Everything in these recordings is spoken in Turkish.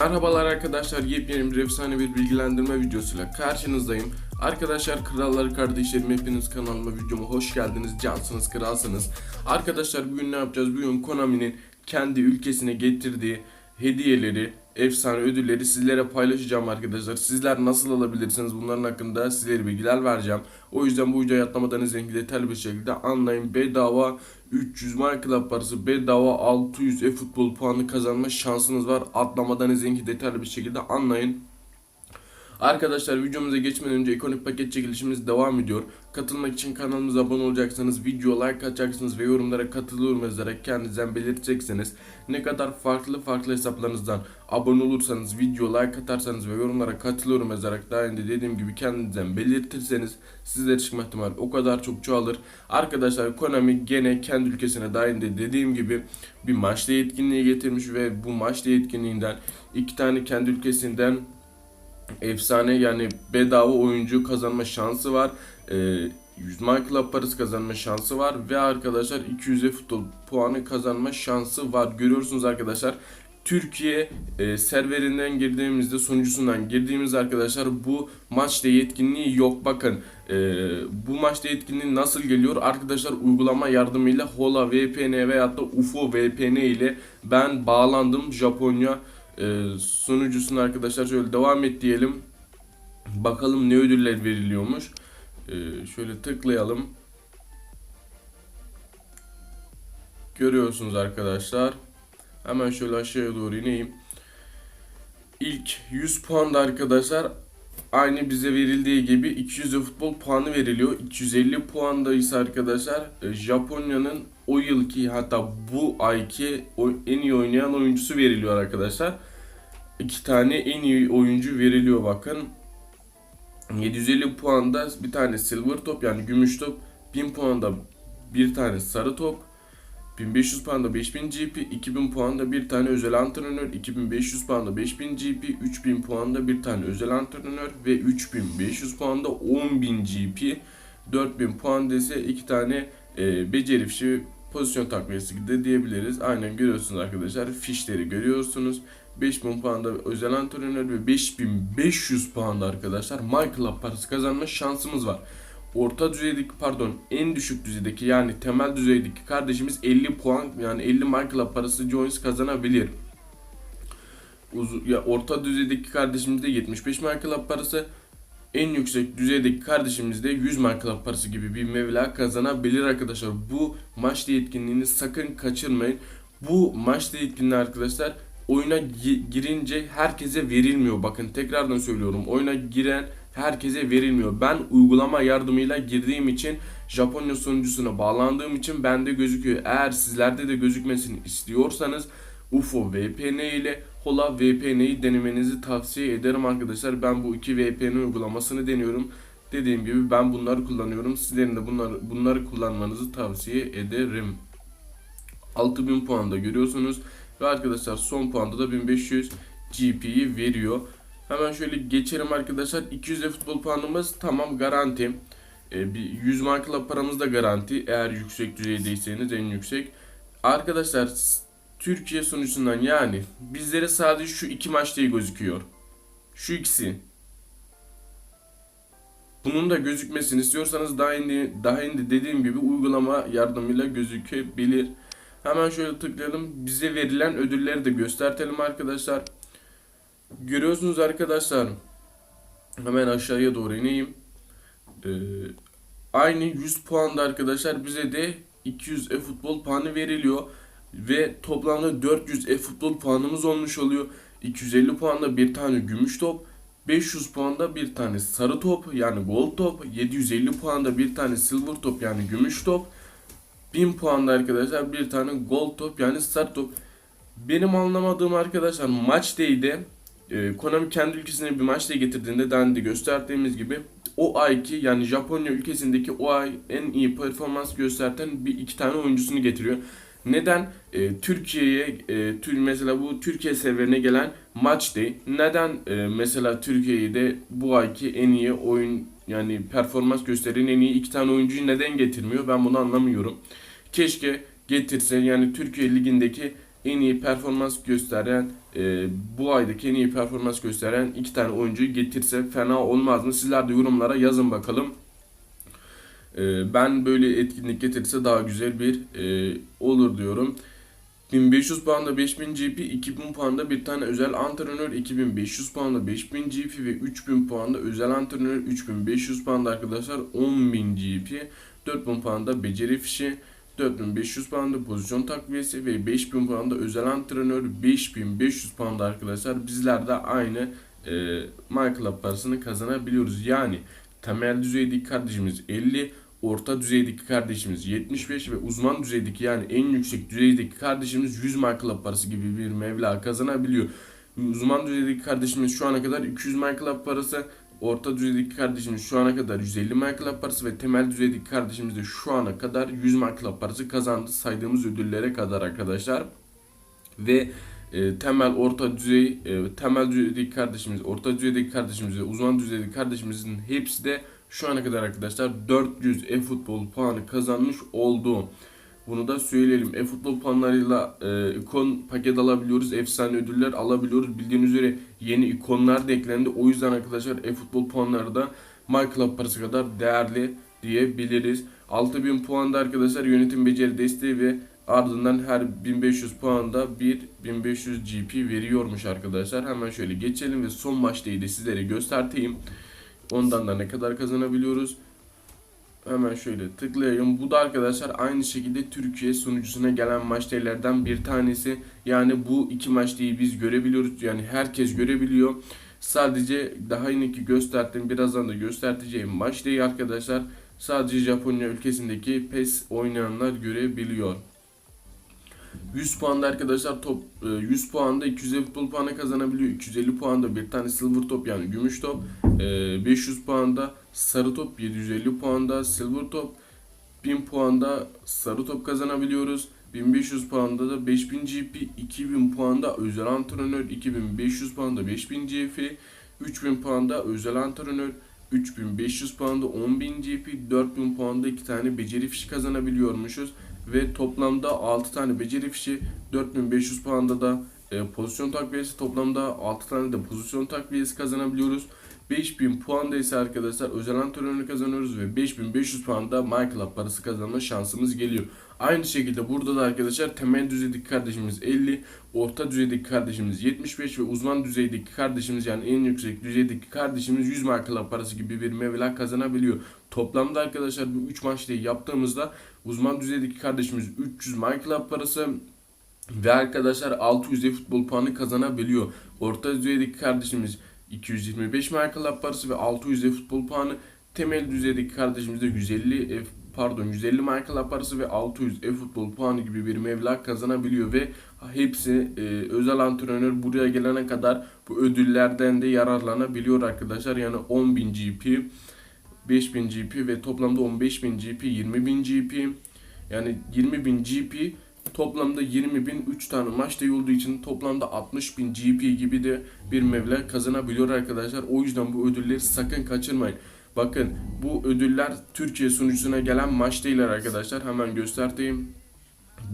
Merhabalar arkadaşlar yepyeni bir efsane bir bilgilendirme videosuyla karşınızdayım. Arkadaşlar krallar kardeşlerim hepiniz kanalıma videoma hoş geldiniz. Cansınız kralsınız. Arkadaşlar bugün ne yapacağız? Bugün Konami'nin kendi ülkesine getirdiği hediyeleri, efsane ödülleri sizlere paylaşacağım arkadaşlar. Sizler nasıl alabilirsiniz bunların hakkında sizlere bilgiler vereceğim. O yüzden bu videoyu atlamadan izleyin detaylı bir şekilde anlayın. Bedava 300 My Club parası, bedava 600 e-futbol puanı kazanma şansınız var. Atlamadan izleyin ki detaylı bir şekilde anlayın. Arkadaşlar videomuza geçmeden önce ekonomik paket çekilişimiz devam ediyor. Katılmak için kanalımıza abone olacaksanız, video like atacaksınız ve yorumlara katılıyorum yazarak kendinizden belirteceksiniz. Ne kadar farklı farklı hesaplarınızdan abone olursanız, video like atarsanız ve yorumlara katılıyorum yazarak daha önce dediğim gibi kendinizden belirtirseniz sizlere çıkma ihtimali o kadar çok çoğalır. Arkadaşlar Konami gene kendi ülkesine daha önce dediğim gibi bir maçta yetkinliği getirmiş ve bu maçta yetkinliğinden iki tane kendi ülkesinden efsane yani bedava oyuncu kazanma şansı var. Ee, 100 My Club parası kazanma şansı var ve arkadaşlar 200'e futbol puanı kazanma şansı var. Görüyorsunuz arkadaşlar. Türkiye e, serverinden girdiğimizde sunucusundan girdiğimiz arkadaşlar bu maçta yetkinliği yok. Bakın e, bu maçta yetkinliği nasıl geliyor? Arkadaşlar uygulama yardımıyla Hola VPN veyahut da UFO VPN ile ben bağlandım Japonya e, sunucusuna arkadaşlar şöyle devam et diyelim. Bakalım ne ödüller veriliyormuş. E, şöyle tıklayalım. Görüyorsunuz arkadaşlar. Hemen şöyle aşağıya doğru ineyim. İlk 100 puan da arkadaşlar aynı bize verildiği gibi 200 de futbol puanı veriliyor. 250 puanda ise arkadaşlar e, Japonya'nın o yılki hatta bu ayki en iyi oynayan oyuncusu veriliyor arkadaşlar. İki tane en iyi oyuncu veriliyor bakın. 750 puanda bir tane silver top yani gümüş top. 1000 puanda bir tane sarı top. 1500 puanda 5000 GP, 2000 puanda bir tane özel antrenör, 2500 puanda 5000 GP, 3000 puanda bir tane özel antrenör ve 3500 puanda 10000 GP, 4000 puanda ise iki tane e, beceri fişi pozisyon takviyesi de diyebiliriz. Aynen görüyorsunuz arkadaşlar fişleri görüyorsunuz. 5000 puanda özel antrenör ve 5500 puanda arkadaşlar My Club parası kazanma şansımız var orta düzeydeki pardon en düşük düzeydeki yani temel düzeydeki kardeşimiz 50 puan yani 50 My Club parası Joins kazanabilir. Uz- ya orta düzeydeki kardeşimiz de 75 My Club parası en yüksek düzeydeki kardeşimiz de 100 My Club parası gibi bir meblağ kazanabilir arkadaşlar. Bu maçta yetkinliğini sakın kaçırmayın. Bu maçta yetkinliği arkadaşlar oyuna gi- girince herkese verilmiyor. Bakın tekrardan söylüyorum. Oyuna giren herkese verilmiyor. Ben uygulama yardımıyla girdiğim için Japonya sunucusuna bağlandığım için bende gözüküyor. Eğer sizlerde de gözükmesini istiyorsanız UFO VPN ile Hola VPN'yi denemenizi tavsiye ederim arkadaşlar. Ben bu iki VPN uygulamasını deniyorum. Dediğim gibi ben bunları kullanıyorum. Sizlerin de bunları, bunları kullanmanızı tavsiye ederim. 6000 puanda görüyorsunuz. Ve arkadaşlar son puanda da 1500 GP'yi veriyor. Hemen şöyle geçelim arkadaşlar. 200 de futbol puanımız tamam garanti. Ee, bir 100 markalı paramız da garanti. Eğer yüksek düzeydeyseniz en yüksek. Arkadaşlar Türkiye sunucusundan yani bizlere sadece şu iki maç diye gözüküyor. Şu ikisi. Bunun da gözükmesini istiyorsanız daha indi, daha indi dediğim gibi uygulama yardımıyla gözükebilir. Hemen şöyle tıklayalım. Bize verilen ödülleri de göstertelim arkadaşlar. Görüyorsunuz arkadaşlar. Hemen aşağıya doğru ineyim. Ee, aynı 100 puanda arkadaşlar bize de 200 e-futbol puanı veriliyor. Ve toplamda 400 e-futbol puanımız olmuş oluyor. 250 puanda bir tane gümüş top. 500 puanda bir tane sarı top yani gold top. 750 puanda bir tane silver top yani gümüş top. 1000 puanda arkadaşlar bir tane gold top yani sarı top. Benim anlamadığım arkadaşlar maç day'de e, Konami kendi ülkesine bir maç getirdiğinde önce gösterdiğimiz gibi o ayki yani Japonya ülkesindeki o ay en iyi performans gösteren bir iki tane oyuncusunu getiriyor. Neden e, Türkiye'ye e, tür mesela bu Türkiye severine gelen maç day neden e, mesela Türkiye'yi de bu ayki en iyi oyun yani performans gösteren en iyi iki tane oyuncuyu neden getirmiyor ben bunu anlamıyorum. Keşke getirse yani Türkiye ligindeki en iyi performans gösteren e, bu aydaki en iyi performans gösteren iki tane oyuncuyu getirse fena olmaz mı? Sizler de yorumlara yazın bakalım. E, ben böyle etkinlik getirirse daha güzel bir e, olur diyorum. 1500 puanda 5000 GP, 2000 puanda bir tane özel antrenör, 2500 puanda 5000 GP ve 3000 puanda özel antrenör, 3500 puanda arkadaşlar 10000 GP, 4000 puanda beceri fişi, 4500 puanda pozisyon takviyesi ve 5000 puanda özel antrenör, 5500 puanda arkadaşlar bizler de aynı e, My parasını kazanabiliyoruz. Yani temel düzeydeki kardeşimiz 50, orta düzeydeki kardeşimiz 75 ve uzman düzeydeki yani en yüksek düzeydeki kardeşimiz 100 My Club parası gibi bir meblağ kazanabiliyor. Uzman düzeydeki kardeşimiz şu ana kadar 200 My Club parası, orta düzeydeki kardeşimiz şu ana kadar 150 My Club parası ve temel düzeydeki kardeşimiz de şu ana kadar 100 My Club parası kazandı saydığımız ödüllere kadar arkadaşlar. Ve e, temel orta düzey e, temel düzeydeki kardeşimiz, orta düzeydeki kardeşimiz ve uzman düzeydeki kardeşimizin hepsi de şu ana kadar arkadaşlar 400 e-futbol puanı kazanmış oldu. Bunu da söyleyelim. E-futbol puanlarıyla e, ikon paket alabiliyoruz. Efsane ödüller alabiliyoruz. Bildiğiniz üzere yeni ikonlar da eklendi. O yüzden arkadaşlar e-futbol puanları da My Club parası kadar değerli diyebiliriz. 6000 puanda arkadaşlar yönetim beceri desteği ve ardından her 1500 puanda bir 1500 GP veriyormuş arkadaşlar. Hemen şöyle geçelim ve son maçtayı sizlere göstereyim. Ondan da ne kadar kazanabiliyoruz? Hemen şöyle tıklayayım. Bu da arkadaşlar aynı şekilde Türkiye sunucusuna gelen maçlardan bir tanesi. Yani bu iki maçtayı biz görebiliyoruz. Yani herkes görebiliyor. Sadece daha yeni gösterdiğim birazdan da göstereceğim maçtayı arkadaşlar sadece Japonya ülkesindeki PES oynayanlar görebiliyor. 100 puanda arkadaşlar top 100 e, puanda 250 futbol puanı kazanabiliyor. 250 puanda bir tane silver top yani gümüş top. 500 e, puanda sarı top 750 puanda silver top 1000 puanda sarı top kazanabiliyoruz. 1500 puanda da 5000 GP, 2000 puanda özel antrenör, 2500 puanda 5000 GP, 3000 puanda özel antrenör, 3500 puanda 10.000 GP, 4000 puanda 2 tane beceri fişi kazanabiliyormuşuz ve toplamda 6 tane beceri fişi 4500 puanda da e, pozisyon takviyesi toplamda 6 tane de pozisyon takviyesi kazanabiliyoruz. 5000 puanda ise arkadaşlar özel antrenörü kazanıyoruz ve 5500 puanda My Club parası kazanma şansımız geliyor. Aynı şekilde burada da arkadaşlar temel düzeydeki kardeşimiz 50, orta düzeydeki kardeşimiz 75 ve uzman düzeydeki kardeşimiz yani en yüksek düzeydeki kardeşimiz 100 My Club parası gibi bir meblağ kazanabiliyor. Toplamda arkadaşlar bu 3 maçtayı yaptığımızda uzman düzeydeki kardeşimiz 300 My parası ve arkadaşlar 600 futbol puanı kazanabiliyor. Orta düzeydeki kardeşimiz 225 My parası ve 600 futbol puanı. Temel düzeydeki kardeşimiz de 150 F pardon 150 My Club parası ve 600 e-futbol puanı gibi bir meblağ kazanabiliyor ve hepsi e, özel antrenör buraya gelene kadar bu ödüllerden de yararlanabiliyor arkadaşlar. Yani 10.000 GP 5000 GP ve toplamda 15000 GP, 20000 GP. Yani 20000 GP toplamda 20.000 3 tane maçta olduğu için toplamda 60.000 GP gibi de bir meblağ kazanabiliyor arkadaşlar. O yüzden bu ödülleri sakın kaçırmayın. Bakın bu ödüller Türkiye sunucusuna gelen maç değiller arkadaşlar. Hemen göstereyim.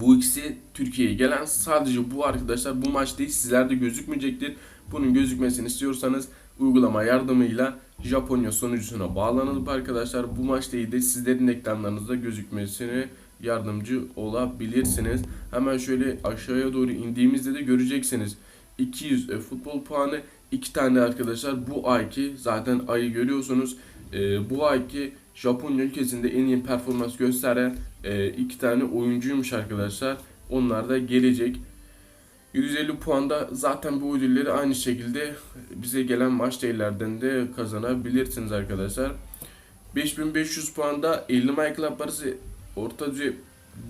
Bu ikisi Türkiye'ye gelen sadece bu arkadaşlar bu maç değil sizlerde gözükmeyecektir. Bunun gözükmesini istiyorsanız uygulama yardımıyla Japonya sonucusuna bağlanılıp arkadaşlar bu maçta de sizlerin ekranlarınızda gözükmesini yardımcı olabilirsiniz. Hemen şöyle aşağıya doğru indiğimizde de göreceksiniz. 200 e, futbol puanı iki tane arkadaşlar bu ayki zaten ayı görüyorsunuz. E, bu ayki Japonya ülkesinde en iyi performans gösteren e, iki tane oyuncuymuş arkadaşlar. Onlar da gelecek. 150 puanda zaten bu ödülleri aynı şekilde bize gelen maç değerlerden de kazanabilirsiniz arkadaşlar. 5500 puanda 50 Michael parası orta düzey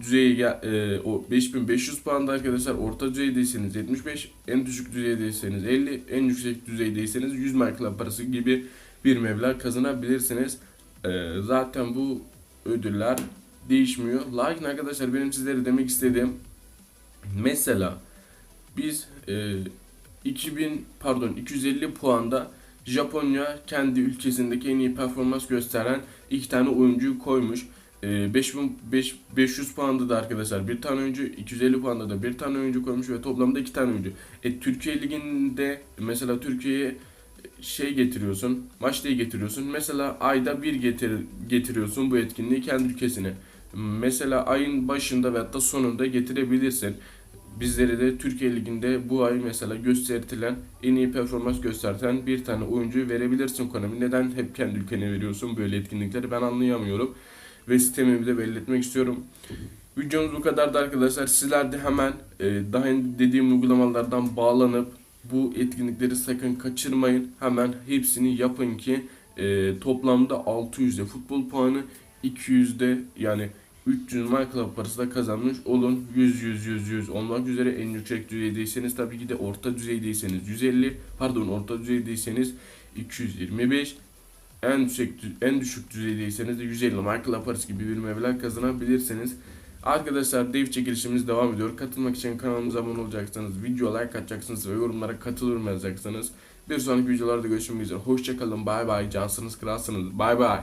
düzeye e, o 5500 puanda arkadaşlar orta düzeydeyseniz 75 en düşük düzeydeyseniz 50 en yüksek düzeydeyseniz 100 Michael parası gibi bir meblağ kazanabilirsiniz. E, zaten bu ödüller değişmiyor. Lakin arkadaşlar benim sizlere demek istediğim mesela biz e, 2000 pardon 250 puanda Japonya kendi ülkesindeki en iyi performans gösteren iki tane oyuncuyu koymuş e, 5000 beş- 500 puanda da arkadaşlar bir tane oyuncu, 250 puanda da bir tane oyuncu koymuş ve toplamda iki tane oyuncu. E, Türkiye Ligi'nde mesela Türkiye'ye şey getiriyorsun, maç diye getiriyorsun. Mesela ayda bir getir, getiriyorsun bu etkinliği kendi ülkesine. Mesela ayın başında ve hatta sonunda getirebilirsin. Bizleri de Türkiye Ligi'nde bu ay mesela gösterilen en iyi performans gösterten bir tane oyuncu verebilirsin Konami. Neden hep kendi ülkene veriyorsun böyle etkinlikleri ben anlayamıyorum. Ve sistemimi de belli etmek istiyorum. Videomuz bu kadardı arkadaşlar. Sizler de hemen e, daha önce dediğim uygulamalardan bağlanıp bu etkinlikleri sakın kaçırmayın. Hemen hepsini yapın ki e, toplamda 600'de futbol puanı 200'de yani 300 My Club parası da kazanmış olun. 100 100 100 100 olmak üzere en yüksek düzeydeyseniz tabii ki de orta düzeydeyseniz 150 pardon orta düzeydeyseniz 225 en yüksek en düşük düzeydeyseniz de 150 My Club parası gibi bir meblağı kazanabilirsiniz. Arkadaşlar dev çekilişimiz devam ediyor. Katılmak için kanalımıza abone olacaksanız, video like atacaksınız ve yorumlara katılırım yazacaksınız. Bir sonraki videolarda görüşmek üzere. Hoşçakalın. Bay bay. Cansınız kralsınız. Bay bay.